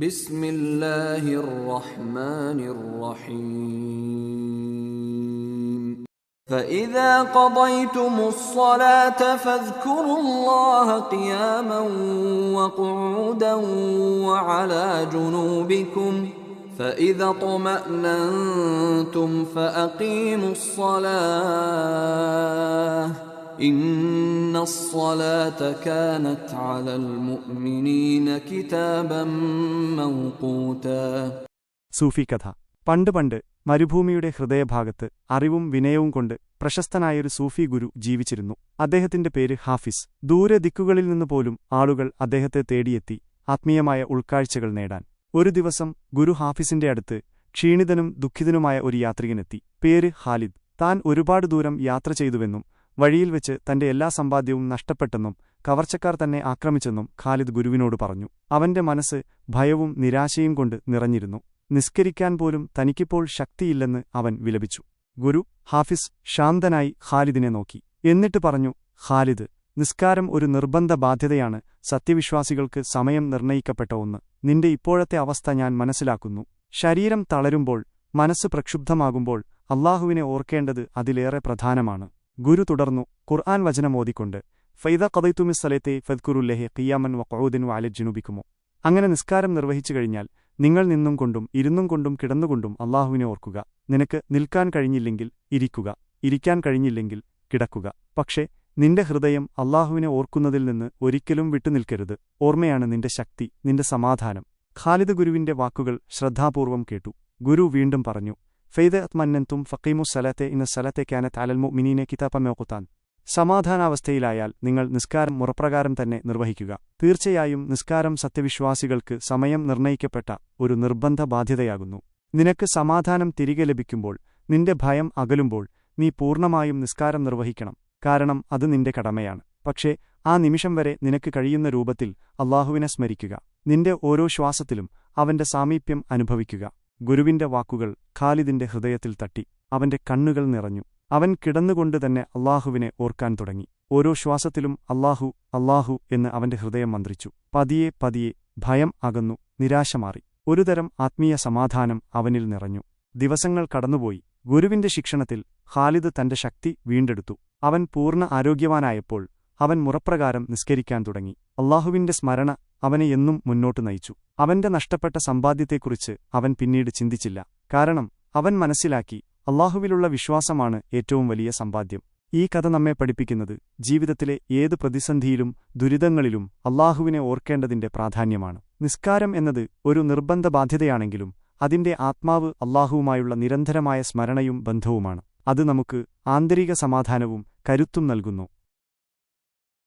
بسم الله الرحمن الرحيم. فإذا قضيتم الصلاة فاذكروا الله قياما وقعودا وعلى جنوبكم. فإذا اطمأننتم فأقيموا الصلاة. إن الصلاة كانت على المؤمنين كتابا موقوتا സൂഫി കഥ പണ്ട് പണ്ട് മരുഭൂമിയുടെ ഹൃദയഭാഗത്ത് അറിവും വിനയവും കൊണ്ട് പ്രശസ്തനായൊരു സൂഫി ഗുരു ജീവിച്ചിരുന്നു അദ്ദേഹത്തിന്റെ പേര് ഹാഫിസ് ദൂരെ ദിക്കുകളിൽ നിന്ന് പോലും ആളുകൾ അദ്ദേഹത്തെ തേടിയെത്തി ആത്മീയമായ ഉൾക്കാഴ്ചകൾ നേടാൻ ഒരു ദിവസം ഗുരു ഹാഫിസിന്റെ അടുത്ത് ക്ഷീണിതനും ദുഃഖിതനുമായ ഒരു യാത്രികനെത്തി പേര് ഖാലിദ് താൻ ഒരുപാട് ദൂരം യാത്ര ചെയ്തുവെന്നും വഴിയിൽ വെച്ച് തന്റെ എല്ലാ സമ്പാദ്യവും നഷ്ടപ്പെട്ടെന്നും കവർച്ചക്കാർ തന്നെ ആക്രമിച്ചെന്നും ഖാലിദ് ഗുരുവിനോട് പറഞ്ഞു. അവന്റെ മനസ്സ് ഭയവും നിരാശയും കൊണ്ട് നിറഞ്ഞിരുന്നു. നിസ്കരിക്കാൻ പോലും തനിക്കിപ്പോൾ ശക്തിയില്ലെന്ന് അവൻ വിലപിച്ചു. ഗുരു ഹാഫിസ് ശാന്തനായി ഖാലിദിനെ നോക്കി. എന്നിട്ട് പറഞ്ഞു ഖാലിദ് നിസ്കാരം ഒരു നിർബന്ധ ബാധ്യതയാണ്. സത്യവിശ്വാസികൾക്ക് സമയം നിർണയിക്കപ്പെട്ട ഒന്ന്. നിന്റെ ഇപ്പോഴത്തെ അവസ്ഥ ഞാൻ മനസ്സിലാക്കുന്നു. ശരീരം തളരുമ്പോൾ മനസ്സ് പ്രക്ഷുബ്ധമാകുമ്പോൾ അള്ളാഹുവിനെ ഓർക്കേണ്ടത് അതിലേറെ പ്രധാനമാണ്. ഗുരു തുടർന്നു. ഖുർആൻ വചനമോദിക്കൊണ്ട് ഫൈദ കതൈത്തുമിസ്സലത്തെ ഫദ്ഖുറുല്ലഹെ ഖിയാമൻ വഖഊദിനു അലജ്ജുനുബിക്കുമോ അങ്ങനെ നിസ്കാരം നിർവഹിച്ചു കഴിഞ്ഞാൽ നിങ്ങൾ നിന്നും കൊണ്ടും ഇരുന്നും കൊണ്ടും കിടന്നുകൊണ്ടും അള്ളാഹുവിനെ ഓർക്കുക. നിനക്ക് നിൽക്കാൻ കഴിഞ്ഞില്ലെങ്കിൽ ഇരിക്കുക. ഇരിക്കാൻ കഴിഞ്ഞില്ലെങ്കിൽ കിടക്കുക. പക്ഷേ നിന്റെ ഹൃദയം അള്ളാഹുവിനെ ഓർക്കുന്നതിൽ നിന്ന് ഒരിക്കലും വിട്ടുനിൽക്കരുത് ഓർമ്മയാണ് നിന്റെ ശക്തി നിന്റെ സമാധാനം. ഖാലിദ് ഗുരുവിന്റെ വാക്കുകൾ ശ്രദ്ധാപൂർവം കേട്ടു. ഗുരു വീണ്ടും പറഞ്ഞു ഫെയ്ദ അത്മന്നന്തും ഫക്കീമു സലത്തെ ഇന്ന സലത്തെ അലൽ അലൽമു മിനീനെ കിതാപ്പമേക്കുത്താൻ സമാധാനാവസ്ഥയിലായാൽ നിങ്ങൾ നിസ്കാരം മുറപ്രകാരം തന്നെ നിർവഹിക്കുക. തീർച്ചയായും നിസ്കാരം സത്യവിശ്വാസികൾക്ക് സമയം നിർണയിക്കപ്പെട്ട ഒരു നിർബന്ധ ബാധ്യതയാകുന്നു. നിനക്ക് സമാധാനം തിരികെ ലഭിക്കുമ്പോൾ നിന്റെ ഭയം അകലുമ്പോൾ നീ പൂർണമായും നിസ്കാരം നിർവഹിക്കണം. കാരണം അത് നിന്റെ കടമയാണ്. പക്ഷേ ആ നിമിഷം വരെ നിനക്ക് കഴിയുന്ന രൂപത്തിൽ അള്ളാഹുവിനെ സ്മരിക്കുക. നിന്റെ ഓരോ ശ്വാസത്തിലും അവന്റെ സാമീപ്യം അനുഭവിക്കുക. ഗുരുവിന്റെ വാക്കുകൾ ഖാലിദിന്റെ ഹൃദയത്തിൽ തട്ടി. അവന്റെ കണ്ണുകൾ നിറഞ്ഞു. അവൻ കിടന്നുകൊണ്ട് തന്നെ അള്ളാഹുവിനെ ഓർക്കാൻ തുടങ്ങി. ഓരോ ശ്വാസത്തിലും അള്ളാഹു അള്ളാഹു എന്ന് അവന്റെ ഹൃദയം മന്ത്രിച്ചു. പതിയെ പതിയെ ഭയം അകന്നു നിരാശ മാറി. ഒരുതരം ആത്മീയ സമാധാനം അവനിൽ നിറഞ്ഞു. ദിവസങ്ങൾ കടന്നുപോയി. ഗുരുവിന്റെ ശിക്ഷണത്തിൽ ഖാലിദ് തന്റെ ശക്തി വീണ്ടെടുത്തു. അവൻ പൂർണ ആരോഗ്യവാനായപ്പോൾ അവൻ മുറപ്രകാരം നിസ്കരിക്കാൻ തുടങ്ങി. അള്ളാഹുവിന്റെ സ്മരണ അവനെ എന്നും മുന്നോട്ടു നയിച്ചു. അവന്റെ നഷ്ടപ്പെട്ട സമ്പാദ്യത്തെക്കുറിച്ച് അവൻ പിന്നീട് ചിന്തിച്ചില്ല. കാരണം അവൻ മനസ്സിലാക്കി അള്ളാഹുവിലുള്ള വിശ്വാസമാണ് ഏറ്റവും വലിയ സമ്പാദ്യം. ഈ കഥ നമ്മെ പഠിപ്പിക്കുന്നത് ജീവിതത്തിലെ ഏത് പ്രതിസന്ധിയിലും ദുരിതങ്ങളിലും അള്ളാഹുവിനെ ഓർക്കേണ്ടതിന്റെ പ്രാധാന്യമാണ്. നിസ്കാരം എന്നത് ഒരു നിർബന്ധ ബാധ്യതയാണെങ്കിലും അതിന്റെ ആത്മാവ് അള്ളാഹുവുമായുള്ള നിരന്തരമായ സ്മരണയും ബന്ധവുമാണ്. അത് നമുക്ക് ആന്തരിക സമാധാനവും കരുത്തും നൽകുന്നു.